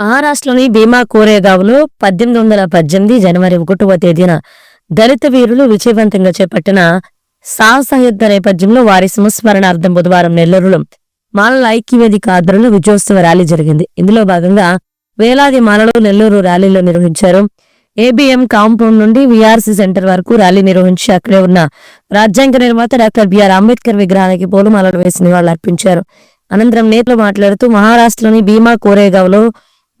మహారాష్ట్రలోని భీమా కోరేగావ్లో పద్దెనిమిది వందల పద్దెనిమిది జనవరి ఒకటవ తేదీన దళిత వీరులు విజయవంతంగా చేపట్టిన సాహస యుద్ధ నేపథ్యంలో వారి సంస్మరణార్థం బుధవారం నెల్లూరులో మాలల ఐక్యవేదిక ఆధ్వర్యంలో విజయోత్సవ ర్యాలీ జరిగింది. ఇందులో భాగంగా వేలాది మాలలు నెల్లూరు ర్యాలీలో నిర్వహించారు. ఏబిఎం కాంపౌండ్ నుండి విఆర్సీ సెంటర్ వరకు ర్యాలీ నిర్వహించి అక్కడే ఉన్న రాజ్యాంగ నిర్మాత డాక్టర్ బిఆర్ అంబేద్కర్ విగ్రహానికి పూలమాలలు వేసి నివాళులర్పించారు. అనంతరం నేతలు మాట్లాడుతూ మహారాష్ట్రలోని భీమా కోరేగావ్లో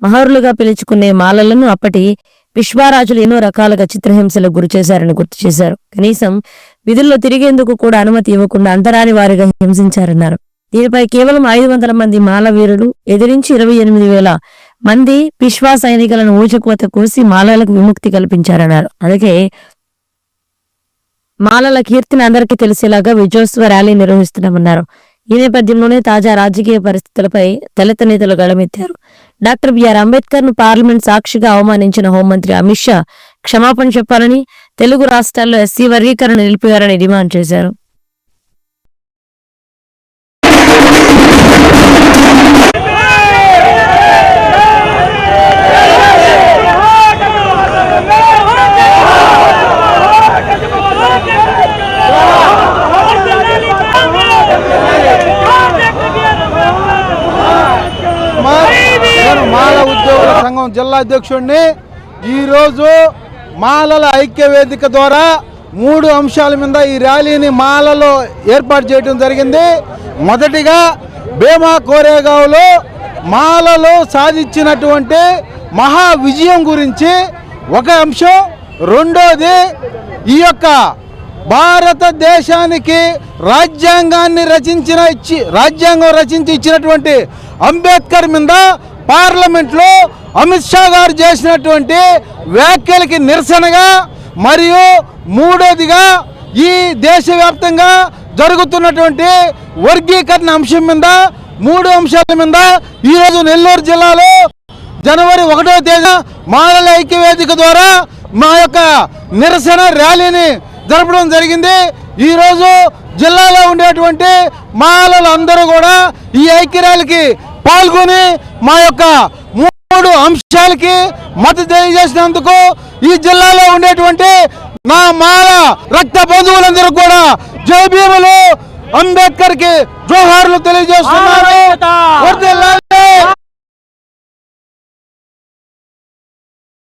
మహరులుగా పిలుచుకునే మాలలను అప్పటి విశ్వారాజులు ఎన్నో రకాలుగా చిత్రహింసలకు గురి చేశారని గుర్తు చేశారు. కనీసం విధుల్లో తిరిగేందుకు కూడా అనుమతి ఇవ్వకుండా అంతరాని వారిగా హింసించారన్నారు. దీనిపై కేవలం ఐదు వందల మంది మాల వీరులు ఎదిరించి ఇరవై ఎనిమిది వేల మంది పిశ్వా సైనికులను ఊచకోత కోసి మాలలకు విముక్తి కల్పించారన్నారు. అలాగే మాలల కీర్తిని అందరికీ తెలిసేలాగా విజయోత్సవ ర్యాలీ నిర్వహిస్తున్నామన్నారు. ఈ నేపథ్యంలోనే తాజా రాజకీయ పరిస్థితులపై దళిత నేతలు గళమెత్తారు. డాక్టర్ బిఆర్ అంబేద్కర్ను పార్లమెంట్ సాక్షిగా అవమానించిన హోంమంత్రి అమిత్ షా క్షమాపణ చెప్పాలని తెలుగు రాష్ట్రాల్లో ఎస్సీ వర్గీకరణ నిలిపివేయాలని డిమాండ్ చేశారు. సంఘం జిల్లా అధ్యక్షుడిని ఈరోజు మాలల ఐక్య వేదిక ద్వారా మూడు అంశాల మీద ఈ ర్యాలీని మాలలో ఏర్పాటు చేయడం జరిగింది. మొదటిగా భీమా కోరేగావ్లో మాలలో సాధించినటువంటి మహా విజయం గురించి ఒక అంశం. రెండోది ఈ యొక్క భారతదేశానికి రాజ్యాంగాన్ని రచించిన ఇచ్చి రాజ్యాంగం రచించి ఇచ్చినటువంటి అంబేద్కర్ మీద పార్లమెంట్లో అమిత్ షా గారు చేసినటువంటి వ్యాఖ్యలకి నిరసనగా మరియు మూడోదిగా ఈ దేశవ్యాప్తంగా జరుగుతున్నటువంటి వర్గీకరణ అంశం మీద మూడు అంశాల మీద ఈరోజు నెల్లూరు జిల్లాలో జనవరి ఒకటో తేదీ మాలల ఐక్యవేదిక ద్వారా మా యొక్క నిరసన ర్యాలీని జరపడం జరిగింది. ఈరోజు జిల్లాలో ఉండేటువంటి మాలలు అందరూ కూడా ఈ ఐక్య ర్యాలీకి పాల్గొని మా యొక్క మూడు అంశాలకి మద్దతు తెలియజేసినందుకు ఈ జిల్లాలో ఉండేటువంటి నా మాల రక్త బంధువులందరూ కూడా జయ భీములు అంబేద్కర్కి జోహార్లు తెలియజేస్తున్నారు.